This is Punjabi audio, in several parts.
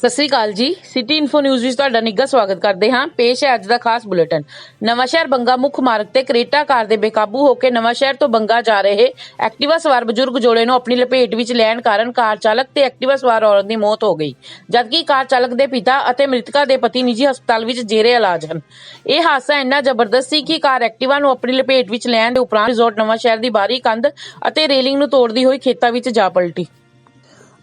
ਸਤਿ ਸ੍ਰੀ ਅਕਾਲ ਜੀ। ਸਿਟੀ ਇਨਫੋ ਨਿਊਜ਼ ਵਿੱਚ ਤੁਹਾਡਾ ਨਿੱਘਾ ਸਵਾਗਤ ਕਰਦੇ ਹਾਂ। ਪੇਸ਼ ਹੈ ਅੱਜ ਦਾ ਖਾਸ ਬੁਲੇਟਿਨ। ਨਵਾਂਸ਼ਹਿਰ ਬੰਗਾ ਮੁੱਖ ਮਾਰਗ ਤੇ ਕਰੇਟਾ ਕਾਰ ਦੇ ਬੇਕਾਬੂ ਹੋ ਕੇ ਨਵਾਂਸ਼ਹਿਰ ਤੋਂ ਬੰਗਾ ਜਾ ਰਹੇ ਐਕਟਿਵਾ ਸਵਾਰ ਬਜ਼ੁਰਗ ਜੋੜੇ ਨੂੰ ਆਪਣੀ ਲਪੇਟ ਵਿੱਚ ਲੈਣ ਕਾਰਨ ਕਾਰ ਚਾਲਕ ਤੇ ਐਕਟਿਵਾ ਸਵਾਰ ਔਰਤ ਦੀ ਮੌਤ ਹੋ ਗਈ। ਜਦਕਿ ਕਾਰ ਚਾਲਕ ਦੇ ਪਿਤਾ ਅਤੇ ਮ੍ਰਿਤਕਾ ਦੇ ਪਤੀ ਨਿੱਜੀ ਹਸਪਤਾਲ ਵਿੱਚ ਜੇਰੇ ਇਲਾਜ ਹਨ। ਇਹ ਹਾਦਸਾ ਇੰਨਾ ਜ਼ਬਰਦਸਤ ਸੀ ਕਿ ਕਾਰ ਐਕਟਿਵਾ ਨੂੰ ਆਪਣੀ ਲਪੇਟ ਵਿੱਚ ਲੈਣ ਦੇ ਉਪਰੰਤ ਰਿਜ਼ੋਰਟ ਨਵਾਂਸ਼ਹਿਰ ਦੀ ਬਾਹਰੀ ਕੰਧ ਅਤੇ ਰੇਲਿੰਗ ਨੂੰ ਤੋੜਦੀ ਹੋਈ ਖੇਤਾਂ ਵਿੱਚ ਜਾ ਪਲਟੀ।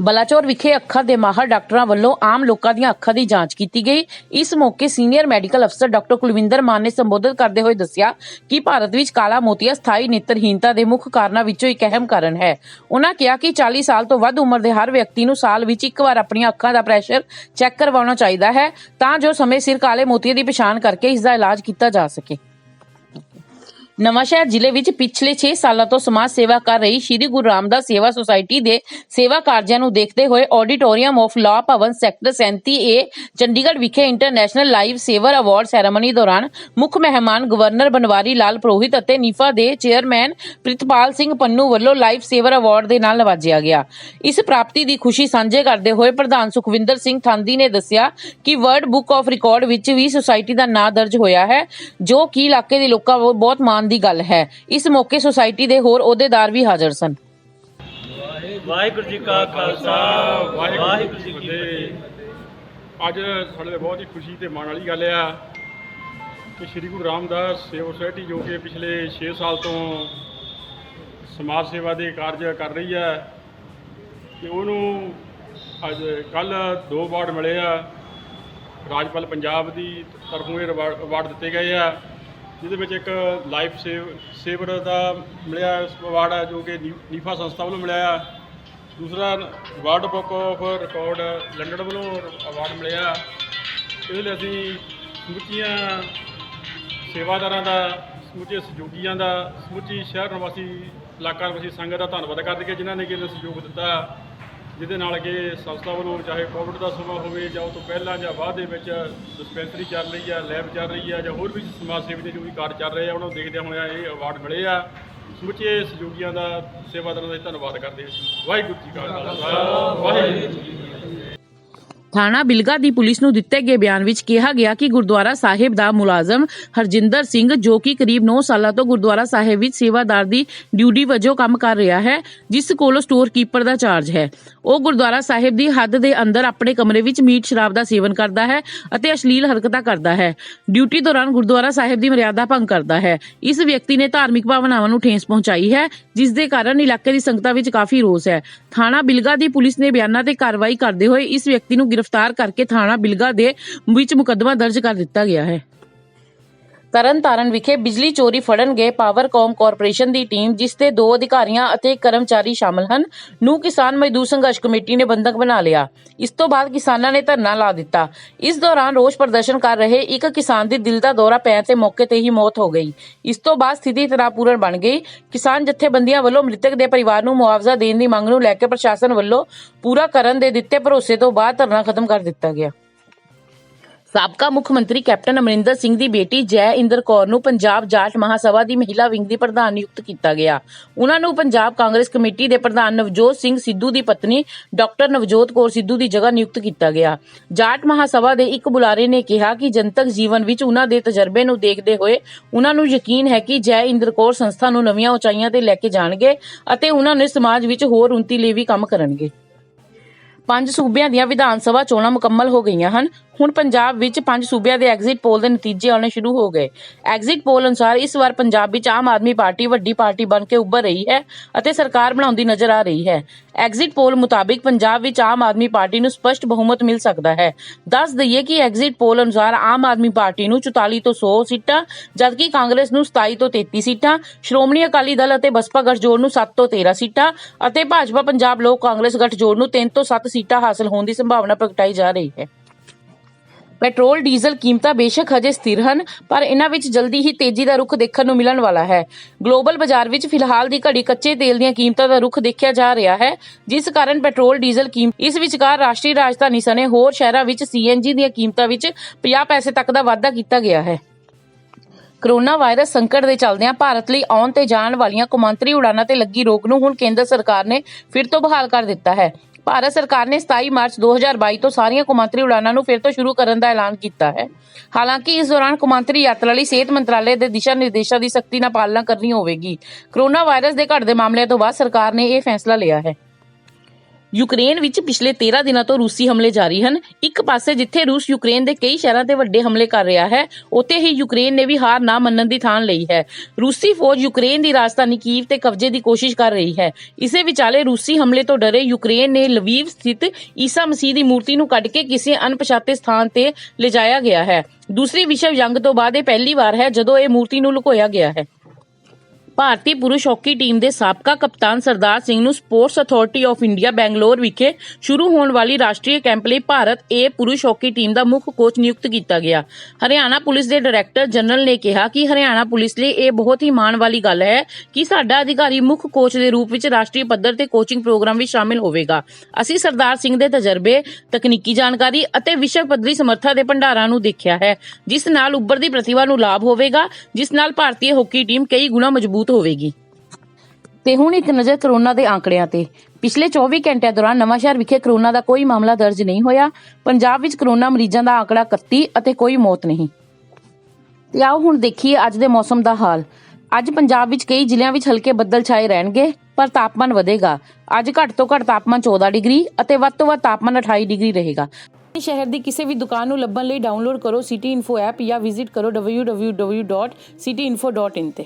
ਬਲਾਚੌਰ ਵਿਖੇ ਅੱਖਾਂ ਦੇ ਮਾਹਰ ਡਾਕਟਰਾਂ ਵੱਲੋਂ ਆਮ ਲੋਕਾਂ ਦੀਆਂ ਅੱਖਾਂ ਦੀ ਜਾਂਚ ਕੀਤੀ ਗਈ। ਇਸ ਮੌਕੇ ਸੀਨੀਅਰ ਮੈਡੀਕਲ ਅਫਸਰ ਡਾਕਟਰ ਕੁਲਵਿੰਦਰ ਮਾਨ ਨੇ ਸੰਬੋਧਨ ਕਰਦੇ ਹੋਏ ਦੱਸਿਆ ਕਿ ਭਾਰਤ ਵਿੱਚ ਕਾਲਾ ਮੋਤੀਆ ਸਥਾਈ ਨੇਤਰਹੀਨਤਾ ਦੇ ਮੁੱਖ ਕਾਰਨਾਂ ਵਿੱਚੋਂ ਇੱਕ ਅਹਿਮ ਕਾਰਨ ਹੈ। ਉਹਨਾਂ ਕਿਹਾ ਕਿ 40 ਸਾਲ ਤੋਂ ਵੱਧ ਉਮਰ ਦੇ ਹਰ ਵਿਅਕਤੀ ਨੂੰ ਸਾਲ ਵਿੱਚ ਇੱਕ ਵਾਰ ਆਪਣੀਆਂ ਅੱਖਾਂ ਦਾ ਪ੍ਰੈਸ਼ਰ ਚੈੱਕ ਕਰਵਾਉਣਾ ਚਾਹੀਦਾ ਹੈ ਤਾਂ ਜੋ ਸਮੇਂ ਸਿਰ ਕਾਲੇ ਮੋਤੀਏ ਦੀ ਪਛਾਣ ਕਰਕੇ ਇਸ ਦਾ ਇਲਾਜ ਕੀਤਾ ਜਾ ਸਕੇ। ਨਵਾਂਸ਼ਹਿਰ ਜ਼ਿਲ੍ਹੇ ਵਿੱਚ ਪਿਛਲੇ 6 ਸਾਲਾਂ ਤੋਂ ਸਮਾਜ ਸੇਵਾ ਕਰ ਰਹੀ ਸ਼੍ਰੀ ਗੁਰੂ ਰਾਮਦਾਸ ਸੇਵਾ ਸੁਸਾਇਟੀ ਦੇ ਸੇਵਾ ਕਾਰਜਾਂ ਨੂੰ ਦੇਖਦੇ ਹੋਏ auditorium of law Bhawan sector 37A Chandigarh ਵਿਖੇ international live saver award ceremony ਦੌਰਾਨ ਮੁੱਖ ਮਹਿਮਾਨ ਗਵਰਨਰ ਬਨਵਾਰੀ ਲਾਲ ਪ੍ਰੋਹਿਤ ਅਤੇ ਨੀਫਾ ਦੇ ਚੇਅਰਮੈਨ ਪ੍ਰਿਤਪਾਲ ਸਿੰਘ ਪੰਨੂ ਵੱਲੋਂ ਲਾਈਵ ਸੇਵਰ ਅਵਾਰਡ ਦੇ ਨਾਲ ਨਵਾਜਿਆ ਗਿਆ। ਇਸ ਪ੍ਰਾਪਤੀ ਦੀ ਖੁਸ਼ੀ ਸਾਂਝੇ ਕਰਦੇ ਹੋਏ ਪ੍ਰਧਾਨ ਸੁਖਵਿੰਦਰ ਸਿੰਘ ਥਾਂਦੀ ਨੇ ਦੱਸਿਆ ਕਿ ਵਰਲਡ ਬੁੱਕ ਆਫ ਰਿਕਾਰਡ ਵਿੱਚ ਵੀ ਸੁਸਾਇਟੀ ਦਾ ਨਾਂ ਦਰਜ ਹੋਇਆ ਹੈ, ਜੋ ਕਿ ਇਲਾਕੇ ਦੇ ਲੋਕਾਂ ਵੱਲੋਂ ਬਹੁਤ ਮਾਣ ਦੀ ਗੱਲ ਹੈ। ਇਸ ਮੌਕੇ ਸੁਸਾਇਟੀ ਦੇ ਹੋਰ ਅਹੁਦੇਦਾਰ ਵੀ ਹਾਜ਼ਰ ਸਨ। ਵਾਹਿਗੁਰੂ ਜੀ ਕਾ ਖਾਲਸਾ ਵਾਹਿਗੁਰੂ ਜੀ ਕੀ ਫਤਿਹ। ਅੱਜ ਸਾਡੇ ਲਈ ਬਹੁਤ ਹੀ ਖੁਸ਼ੀ ਤੇ ਮਾਣ ਵਾਲੀ ਗੱਲ ਆ ਕਿ ਸ੍ਰੀ ਗੁਰੂ ਰਾਮਦਾਸ ਸੇਵਾ ਸੁਸਾਇਟੀ ਜੋ ਕਿ ਪਿਛਲੇ 6 ਸਾਲ ਤੋਂ ਸਮਾਜ ਸੇਵਾ ਦੇ ਕਾਰਜ ਕਰ ਰਹੀ ਹੈ ਕਿ ਉਹਨੂੰ ਅੱਜ ਕੱਲ ਦੋ ਅਵਾਰਡ ਮਿਲੇ ਆ। ਰਾਜਪਾਲ ਪੰਜਾਬ ਦੀ ਤਰਫੋਂ ਇਹ ਅਵਾਰਡ ਦਿੱਤੇ ਗਏ ਆ। ਜਿਹਦੇ ਵਿੱਚ ਇੱਕ ਲਾਈਫ ਸੇਵ ਸੇਵਰ ਦਾ ਮਿਲਿਆ ਅਵਾਰਡ ਹੈ ਜੋ ਕਿ ਨੀ- ਨੀਫਾ ਸੰਸਥਾ ਵੱਲੋਂ ਮਿਲਿਆ ਆ। ਦੂਸਰਾ world book of record London ਵੱਲੋਂ ਅਵਾਰਡ ਮਿਲਿਆ। ਇਹਦੇ ਲਈ ਅਸੀਂ ਸਮੁੱਚੀਆਂ ਸੇਵਾਦਾਰਾਂ ਦਾ, ਸਮੁੱਚੇ ਸਹਿਯੋਗੀਆਂ ਦਾ, ਸਮੁੱਚੀ ਸ਼ਹਿਰ ਨਿਵਾਸੀ ਇਲਾਕਾ ਨਿਵਾਸੀ ਸੰਗਤ ਦਾ ਧੰਨਵਾਦ ਕਰਦੇ ਕਿ ਜਿਨ੍ਹਾਂ ਨੇ ਕਿ ਇਹਨੂੰ ਸਹਿਯੋਗ ਦਿੱਤਾ। ਜਿਹਦੇ ਨਾਲ ਕਿ ਸੰਸਥਾ ਵੱਲੋਂ ਚਾਹੇ ਕੋਵਿਡ ਦਾ ਸਮਾਂ ਹੋਵੇ ਜਾਂ ਉਹ ਤੋਂ ਪਹਿਲਾਂ ਜਾਂ ਬਾਅਦ ਦੇ ਵਿੱਚ ਡਿਸਪੈਂਸਰੀ ਚੱਲ ਰਹੀ ਆ ਲੈਬ ਚੱਲ ਰਹੀ ਆ ਜਾਂ ਹੋਰ ਵੀ ਸਮਾਜ ਸੇਵੀ ਦੇ ਜੋ ਵੀ ਕਾਰਜ ਚੱਲ ਰਹੇ ਆ, ਉਹਨਾਂ ਨੂੰ ਦੇਖਦਿਆਂ ਹੋਇਆਂ ਇਹ ਅਵਾਰਡ ਮਿਲੇ ਆ। ਸਮੁੱਚੇ ਸਹਿਯੋਗੀਆਂ ਦਾ ਸੇਵਾਦਾਰਾਂ ਦਾ ਧੰਨਵਾਦ ਕਰਦੇ ਹਾਂ ਵਾਹਿਗੁਰੂ ਜੀ ਕਾ ਖਾਲਸਾ। ਵਾਹਿਗੁਰੂ ਜੀ ਥਾਣਾ ਬਿਲਗਾ ਦੀ ਪੁਲਿਸ ਨੂੰ ਦਿੱਤੇ ਗਏ ਬਿਆਨ ਵਿੱਚ ਕਿਹਾ ਗਿਆ ਕਿ ਗੁਰਦੁਆਰਾ ਸਾਹਿਬ ਦਾ ਮੁਲਾਜ਼ਮ ਹਰਜਿੰਦਰ ਸਿੰਘ, ਜੋ ਕਿ ਕਰੀਬ 9 ਸਾਲਾਂ ਤੋਂ ਗੁਰਦੁਆਰਾ ਸਾਹਿਬ ਵਿੱਚ ਸੇਵਾਦਾਰ ਦੀ ਡਿਊਟੀ ਵਜੋਂ ਕੰਮ ਕਰ ਰਿਹਾ ਹੈ, ਜਿਸ ਕੋਲ ਸਟੋਰ ਕੀਪਰ ਦਾ ਚਾਰਜ ਹੈ। ਉਹ ਗੁਰਦੁਆਰਾ ਸਾਹਿਬ ਦੀ ਹੱਦ ਦੇ ਅੰਦਰ ਆਪਣੇ ਕਮਰੇ ਵਿੱਚ ਮੀਟ ਸ਼ਰਾਬ ਦਾ ਸੇਵਨ ਕਰਦਾ ਹੈ ਅਤੇ ਅਸ਼ਲੀਲ ਹਰਕਤਾਂ ਕਰਦਾ ਹੈ। ਡਿਊਟੀ ਦੌਰਾਨ ਗੁਰਦੁਆਰਾ ਸਾਹਿਬ ਦੀ ਮਰਿਆਦਾ ਭੰਗ ਕਰਦਾ ਹੈ। ਇਸ ਵਿਅਕਤੀ ਨੇ ਧਾਰਮਿਕ ਭਾਵਨਾਵਾਂ ਨੂੰ ਠੇਸ ਪਹੁੰਚਾਈ ਹੈ, ਜਿਸ ਦੇ ਕਾਰਨ ਇਲਾਕੇ ਦੀ ਸੰਗਤਾਂ ਵਿੱਚ ਕਾਫੀ ਰੋਸ ਹੈ। ਥਾਣਾ ਬਿਲਗਾ ਦੀ ਪੁਲਿਸ ਨੇ ਬਿਆਨਾਂ ਤੇ ਕਾਰਵਾਈ ਕਰਦੇ ਹੋਏ ਇਸ ਵਿਅਕਤੀ ਨੂੰ ਗ੍ਰਿਫਤਾਰ ਗ੍ਰਿਫ਼ਤਾਰ ਕਰਕੇ ਥਾਣਾ ਬਿਲਗਾ ਦੇ ਵਿੱਚ ਮੁਕੱਦਮਾ ਦਰਜ ਕਰ ਦਿੱਤਾ ਗਿਆ ਹੈ। ਤਰਨਤਾਰਨ ਵਿਖੇ ਬਿਜਲੀ ਚੋਰੀ ਫੜਨ ਗਏ ਪਾਵਰਕਾਮ ਕਾਰਪੋਰੇਸ਼ਨ ਦੀ ਟੀਮ, ਜਿਸ ਦੇ ਦੋ ਅਧਿਕਾਰੀਆਂ ਅਤੇ ਇੱਕ ਕਰਮਚਾਰੀ ਸ਼ਾਮਲ ਹਨ। ਨੂੰ ਕਿਸਾਨ ਮਜ਼ਦੂਰ ਸੰਘਰਸ਼ ਕਮੇਟੀ ਨੇ ਬੰਦਕ ਬਣਾ ਲਿਆ। ਇਸ ਤੋਂ ਬਾਅਦ ਕਿਸਾਨਾਂ ਨੇ ਧਰਨਾ ਲਾ ਦਿੱਤਾ। ਇਸ ਦੌਰਾਨ ਰੋਸ ਪ੍ਰਦਰਸ਼ਨ ਕਰ ਰਹੇ ਇੱਕ ਕਿਸਾਨ ਦੀ ਦਿਲ ਦਾ ਦੌਰਾ ਪੈਣ ਤੇ ਮੌਕੇ ਤੇ ਹੀ ਮੌਤ ਹੋ ਗਈ। ਇਸ ਤੋਂ ਬਾਅਦ ਸਥਿਤੀ ਤਣਾਅਪੂਰਨ ਬਣ ਗਈ। ਕਿਸਾਨ ਜਥੇਬੰਦੀਆਂ ਵੱਲੋਂ ਮ੍ਰਿਤਕ ਦੇ ਪਰਿਵਾਰ ਨੂੰ ਮੁਆਵਜ਼ਾ ਦੇਣ ਦੀ ਮੰਗ ਨੂੰ ਲੈ ਕੇ ਪ੍ਰਸ਼ਾਸਨ ਵੱਲੋਂ ਪੂਰਾ ਕਰਨ ਦੇ ਦਿੱਤੇ ਭਰੋਸੇ ਤੋਂ ਬਾਅਦ ਧਰਨਾ ਖਤਮ ਕਰ ਦਿੱਤਾ ਗਿਆ। ਸਾਬਕਾ ਮੁੱਖ ਮੰਤਰੀ ਕੈਪਟਨ ਅਮਰਿੰਦਰ ਸਿੰਘ ਦੀ ਬੇਟੀ ਜੈ ਇੰਦਰ ਕੌਰ ਨੂੰ ਪੰਜਾਬ ਜਾਟ ਮਹਾਸਭਾ ਦੀ ਮਹਿਲਾ ਵਿੰਗ ਦੀ ਪ੍ਰਧਾਨ ਨਿਯੁਕਤ ਕੀਤਾ ਗਿਆ। ਉਹਨਾਂ ਨੂੰ ਪੰਜਾਬ ਕਾਂਗਰਸ ਕਮੇਟੀ ਦੇ ਪ੍ਰਧਾਨ ਨਵਜੋਤ ਸਿੰਘ ਸਿੱਧੂ ਦੀ ਪਤਨੀ ਡਾਕਟਰ ਨਵਜੋਤ ਕੌਰ ਸਿੱਧੂ ਦੀ ਜਗ੍ਹਾ ਨਿਯੁਕਤ ਕੀਤਾ ਗਿਆ। ਜਾਟ ਮਹਾਸਭਾ ਦੇ ਇੱਕ ਬੁਲਾਰੇ ਨੇ ਕਿਹਾ ਕਿ ਜਨਤਕ ਜੀਵਨ ਵਿੱਚ ਉਹਨਾਂ ਦੇ ਤਜਰਬੇ ਨੂੰ ਦੇਖਦੇ ਹੋਏ ਉਹਨਾਂ ਨੂੰ ਯਕੀਨ ਹੈ ਕਿ ਜੈ ਇੰਦਰ ਕੌਰ ਸੰਸਥਾ ਨੂੰ ਨਵੀਆਂ ਉਚਾਈਆਂ ਤੇ ਲੈ ਕੇ ਜਾਣਗੇ ਅਤੇ ਉਹਨਾਂ ਨੇ ਸਮਾਜ ਵਿੱਚ ਹੋਰ ਉੱਨਤੀ ਲਈ ਵੀ ਕੰਮ ਕਰਨਗੇ। ਪੰਜ ਸੂਬਿਆਂ ਦੀਆਂ ਵਿਧਾਨ ਸਭਾ ਚੋਣਾਂ ਮੁਕੰਮਲ ਹੋ ਗਈਆਂ ਹਨ। ਹੁਣ ਪੰਜਾਬ ਵਿੱਚ ਪੰਜ ਸੂਬਿਆਂ ਦੇ ਐਗਜ਼ਿਟ ਪੋਲ ਦੇ ਨਤੀਜੇ ਆਉਣੇ ਸ਼ੁਰੂ ਹੋ ਗਏ। ਐਗਜ਼ਿਟ ਪੋਲ ਅਨੁਸਾਰ ਇਸ ਵਾਰ ਪੰਜਾਬ ਵਿੱਚ ਆਮ ਆਦਮੀ ਪਾਰਟੀ ਵੱਡੀ ਪਾਰਟੀ ਬਣ ਕੇ ਉੱਭਰ ਰਹੀ ਹੈ ਅਤੇ ਸਰਕਾਰ ਬਣਾਉਂਦੀ ਨਜ਼ਰ ਆ ਰਹੀ ਹੈ। ਐਗਜ਼ਿਟ ਪੋਲ ਮੁਤਾਬਿਕ ਪੰਜਾਬ ਵਿੱਚ ਆਮ ਆਦਮੀ ਪਾਰਟੀ ਨੂੰ ਸਪਸ਼ਟ ਬਹੁਮਤ ਮਿਲ ਸਕਦਾ ਹੈ। ਦੱਸ ਦਈਏ ਕਿ ਐਗਜ਼ਿਟ ਪੋਲ ਅਨੁਸਾਰ ਆਮ ਆਦਮੀ ਪਾਰਟੀ ਨੂੰ 44 ਤੋਂ 100 ਸੀਟਾਂ, ਜਦਕਿ ਕਾਂਗਰਸ ਨੂੰ 27 ਤੋਂ 33 ਸੀਟਾਂ, ਸ਼੍ਰੋਮਣੀ ਅਕਾਲੀ ਦਲ ਅਤੇ ਬਸਪਾ ਗਠਜੋੜ ਨੂੰ 7 ਤੋਂ 13 ਸੀਟਾਂ ਅਤੇ ਭਾਜਪਾ ਪੰਜਾਬ ਲੋਕ ਕਾਂਗਰਸ ਗਠਜੋੜ ਨੂੰ 3 ਤੋਂ 7 ਸੀਟਾਂ ਹਾਸਲ ਹੋਣ ਦੀ ਸੰਭਾਵਨਾ ਪ੍ਰਗਟਾਈ ਜਾ ਰਹੀ ਹੈ। ਪੈਟਰੋਲ, ਡੀਜ਼ਲ ਕੀਮਤਾਂ ਬੇਸ਼ੱਕ ਹਜੇ ਸਥਿਰ ਹਨ, ਪਰ ਇਹਨਾਂ ਵਿੱਚ ਜਲਦੀ ਹੀ ਤੇਜ਼ੀ ਦਾ ਰੁਖ ਦੇਖਣ ਨੂੰ ਮਿਲਣ ਵਾਲਾ ਹੈ। ਗਲੋਬਲ ਬਾਜ਼ਾਰ ਵਿੱਚ ਫਿਲਹਾਲ ਦੀ ਘੜੀ ਕੱਚੇ ਤੇਲ ਦੀਆਂ ਕੀਮਤਾਂ ਦਾ ਰੁਖ ਦੇਖਿਆ ਜਾ ਰਿਹਾ ਹੈ, ਜਿਸ ਕਾਰਨ ਪੈਟਰੋਲ, ਡੀਜ਼ਲ ਕੀਮਤ ਇਸ ਵਿਚਕਾਰ ਰਾਸ਼ਟਰੀ ਰਾਜਧਾਨੀ ਸਣੇ ਹੋਰ ਸ਼ਹਿਰਾਂ ਵਿੱਚ ਸੀਐਨਜੀ ਦੀਆਂ ਕੀਮਤਾਂ ਵਿੱਚ 50 ਪੈਸੇ ਤੱਕ ਦਾ ਵਾਧਾ ਕੀਤਾ ਗਿਆ ਹੈ। ਕਰੋਨਾ ਵਾਇਰਸ ਸੰਕਟ ਦੇ ਚੱਲਦਿਆਂ ਭਾਰਤ ਲਈ ਆਉਣ ਤੇ ਜਾਣ ਵਾਲੀਆਂ ਕੌਮਾਂਤਰੀ ਉਡਾਨਾਂ ਤੇ ਲੱਗੀ ਰੋਕ ਨੂੰ ਹੁਣ ਕੇਂਦਰ ਸਰਕਾਰ ਨੇ ਫਿਰ ਤੋਂ ਬਹਾਲ ਕਰ ਦਿੱਤਾ ਹੈ। ਭਾਰਤ ਸਰਕਾਰ ਨੇ 27 ਮਾਰਚ 2022 ਤੋਂ ਸਾਰੀਆਂ ਕੌਮਾਂਤਰੀ ਉਡਾਨਾਂ ਨੂੰ ਫਿਰ ਤੋਂ ਸ਼ੁਰੂ ਕਰਨ ਦਾ ਐਲਾਨ ਕੀਤਾ ਹੈ। ਹਾਲਾਂਕਿ ਇਸ ਦੌਰਾਨ ਕੌਮਾਂਤਰੀ ਯਾਤਰਾ ਲਈ ਸਿਹਤ ਮੰਤਰਾਲੇ ਦੇ ਦਿਸ਼ਾ ਨਿਰਦੇਸ਼ਾਂ ਦੀ ਸਖਤੀ ਨਾਲ ਪਾਲਣਾ ਕਰਨੀ ਹੋਵੇਗੀ। ਕੋਰੋਨਾ ਵਾਇਰਸ ਦੇ ਘਟਦੇ ਮਾਮਲਿਆਂ ਤੋਂ ਬਾਅਦ ਸਰਕਾਰ ਨੇ ਇਹ ਫੈਸਲਾ ਲਿਆ ਹੈ। ਯੂਕਰੇਨ ਵਿੱਚ ਪਿਛਲੇ 13 ਦਿਨਾਂ ਤੋਂ ਰੂਸੀ ਹਮਲੇ ਜਾਰੀ ਹਨ। ਇੱਕ ਪਾਸੇ ਜਿੱਥੇ ਰੂਸ ਯੂਕਰੇਨ ਦੇ ਕਈ ਸ਼ਹਿਰਾਂ ਤੇ ਵੱਡੇ ਹਮਲੇ ਕਰ ਰਿਹਾ ਹੈ, ਉੱਥੇ ਹੀ ਯੂਕਰੇਨ ਨੇ ਵੀ ਹਾਰ ਨਾ ਮੰਨਣ ਦੀ ਥਾਂ ਲਈ ਹੈ। ਰੂਸੀ ਫੌਜ ਯੂਕਰੇਨ ਦੀ ਰਾਜਧਾਨੀ ਕੀਵ ਤੇ ਕਬਜ਼ੇ ਦੀ ਕੋਸ਼ਿਸ਼ ਕਰ ਰਹੀ ਹੈ। ਇਸੇ ਵਿਚਾਲੇ ਰੂਸੀ ਹਮਲੇ ਤੋਂ ਡਰੇ ਯੂਕਰੇਨ ਨੇ ਲਵੀਵ ਸਥਿਤ ਈਸਾ ਮਸੀਹ ਦੀ ਮੂਰਤੀ ਨੂੰ ਕੱਢ ਕੇ ਕਿਸੇ ਅਣਪਛਾਤੇ ਸਥਾਨ ਤੇ ਲਿਜਾਇਆ ਗਿਆ ਹੈ। ਦੂਸਰੀ ਵਿਸ਼ਵ ਜੰਗ ਤੋਂ ਬਾਅਦ ਇਹ ਪਹਿਲੀ ਵਾਰ ਹੈ ਜਦੋਂ ਇਹ ਮੂਰਤੀ ਨੂੰ ਲੁਕੋਇਆ ਗਿਆ ਹੈ। ਭਾਰਤੀ ਪੁਰਸ਼ ਹਾਕੀ ਟੀਮ ਦੇ ਸਾਬਕਾ ਕਪਤਾਨ ਸਰਦਾਰ ਸਿੰਘ ਨੂੰ sports authority of India Bangalore ਵਿਖੇ ਸ਼ੁਰੂ ਹੋਣ ਵਾਲੀ ਰਾਸ਼ਟਰੀ ਕੈਂਪ ਲਈ ਭਾਰਤ ਏ ਪੁਰਸ਼ ਹਾਕੀ ਟੀਮ ਦਾ ਮੁੱਖ ਕੋਚ ਨਿਯੁਕਤ ਕੀਤਾ ਗਿਆ। ਹਰਿਆਣਾ ਪੁਲਿਸ ਦੇ ਡਾਇਰੈਕਟਰ ਜਨਰਲ ਨੇ ਕਿਹਾ ਕਿ ਹਰਿਆਣਾ ਪੁਲਿਸ ਲਈ ਇਹ ਬਹੁਤ ਹੀ ਮਾਣ ਵਾਲੀ ਗੱਲ ਹੈ ਕਿ ਸਾਡਾ ਅਧਿਕਾਰੀ ਮੁੱਖ ਕੋਚ ਦੇ ਰੂਪ ਵਿੱਚ ਰਾਸ਼ਟਰੀ ਪੱਧਰ ਤੇ ਕੋਚਿੰਗ ਪ੍ਰੋਗਰਾਮ ਵਿੱਚ ਸ਼ਾਮਿਲ ਹੋਵੇਗਾ। ਅਸੀਂ ਸਰਦਾਰ ਸਿੰਘ ਦੇ ਤਜਰਬੇ, ਤਕਨੀਕੀ ਜਾਣਕਾਰੀ ਅਤੇ ਵਿਸ਼ਵ ਪੱਧਰੀ ਸਮਰੱਥਾ ਦੇ ਭੰਡਾਰਾਂ ਨੂੰ ਦੇਖਿਆ ਹੈ, ਜਿਸ ਨਾਲ ਉੱਭਰਦੀ ਪ੍ਰਤਿਭਾ ਨੂੰ ਲਾਭ ਹੋਵੇਗਾ, ਜਿਸ ਨਾਲ ਭਾਰਤੀ ਹਾਕੀ ਟੀਮ ਕਈ ਗੁਣਾ ਮਜ਼ਬੂਤ ਹੋਵੇਗੀ। ਤੇ ਹੁਣ ਇੱਕ ਨਜ਼ਰ ਕਰੋਨਾ ਦੇ ਆંકੜਿਆਂ ਤੇ। ਪਿਛਲੇ 24 ਘੰਟਿਆਂ ਦੌਰਾਨ ਨਵਾਂਸ਼ਹਿਰ ਵਿਖੇ ਕਰੋਨਾ ਦਾ ਕੋਈ ਮਾਮਲਾ ਦਰਜ ਨਹੀਂ ਹੋਇਆ। ਪੰਜਾਬ ਵਿੱਚ ਕਰੋਨਾ ਮਰੀਜ਼ਾਂ ਦਾ ਆંકੜਾ 31 ਅਤੇ ਕੋਈ ਮੌਤ ਨਹੀਂ। ਤੇ ਆਓ ਹੁਣ ਦੇਖੀਏ ਅੱਜ ਦੇ ਮੌਸਮ ਦਾ ਹਾਲ। ਅੱਜ ਪੰਜਾਬ ਵਿੱਚ ਕਈ ਜ਼ਿਲ੍ਹਿਆਂ ਵਿੱਚ ਹਲਕੇ ਬੱਦਲ ਛਾਏ ਰਹਿਣਗੇ, ਪਰ ਤਾਪਮਾਨ ਵਧੇਗਾ। ਅੱਜ ਘੱਟ ਤੋਂ ਘੱਟ ਤਾਪਮਾਨ 14 ਡਿਗਰੀ ਅਤੇ ਵੱਧ ਤੋਂ ਵੱਧ ਤਾਪਮਾਨ 28 ਡਿਗਰੀ ਰਹੇਗਾ। ਸ਼ਹਿਰ ਦੀ ਕਿਸੇ ਵੀ ਦੁਕਾਨ ਨੂੰ ਲੱਭਣ ਲਈ ਡਾਊਨਲੋਡ ਕਰੋ ਸਿਟੀ ਇਨਫੋ ਐਪ ਜਾਂ ਵਿਜ਼ਿਟ ਕਰੋ www.cityinfo.in ਤੇ।